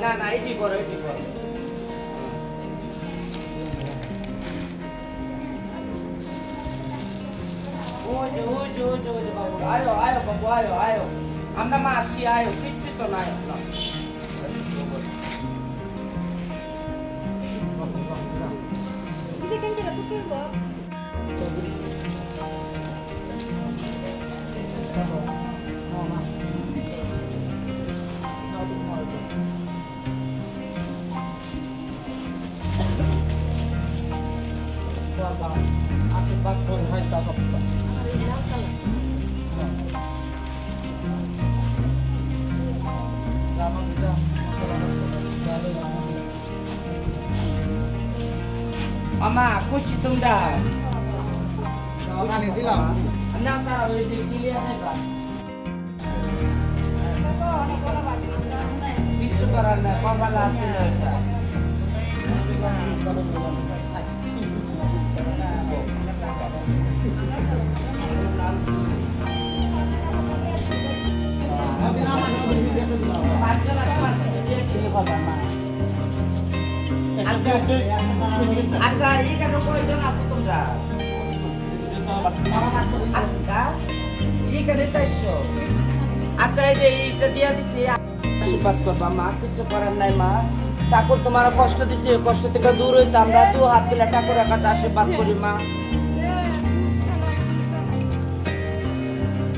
না না এটি করো এটি করো ওই যে ওই যে ওই যে ওই যে বাবু আয়ো আয়ো বাবু আয়ো আয়ো আমরা মা আসি আয়ো কিচ্ছু তো নাই না Hindi kan kita pukul kok. আশীর্বাদ করে হয় তা মামা খুশি তোমরা? দিলাম। না তারা ওই যে ক্লিয়ার নেবা কিচ্ছু করার নাই কপাল আছে না আচ্ছা আচ্ছা আচ্ছা এই যে দিছি। করবা, মা কিছু করার নাই, মা। ঠাকুর তোমার কষ্ট দিছে, কষ্ট থেকে দূর হইতে আমরা দু হাত তুলে ঠাকুরের কাছে আশীর্বাদ করি, মা।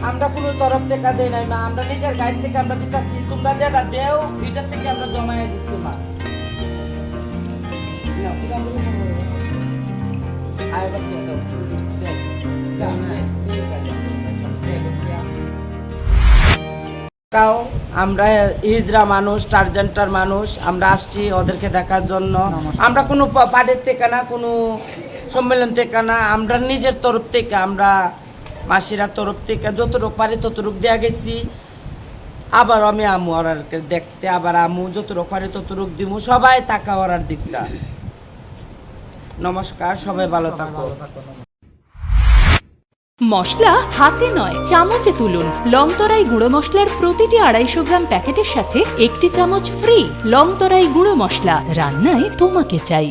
আমরা কোনো তরফ থেকে দেই নাই মা আমরা নিজের গাড়ি থেকে আমরা দিতেছি তোমরা যেটা দেও এটার থেকে আমরা জমায়ে দিচ্ছি মা আমরা ইজরা মানুষ টার্জেন্টার মানুষ আমরা আসছি ওদেরকে দেখার জন্য আমরা কোনো পার্টির থেকে না কোনো সম্মেলন থেকে না আমরা নিজের তরফ থেকে আমরা মাসিরার তরফ থেকে যতটুকু পারি ততটুকু দেয়া গেছি। আবার আমি আমু ওরারকে দেখতে আবার আমু যতটুকু পারি ততটুকু দিমু। সবাই তাকা ওরার দিকটা। নমস্কার সবাই ভালো থাকো। মশলা হাতে নয় চামচে তুলুন। লংতরাই গুঁড়ো মশলার প্রতিটি আড়াইশো গ্রাম প্যাকেটের সাথে একটি চামচ ফ্রি লংতরাই গুঁড়ো মশলা। রান্নায় তোমাকে চাই।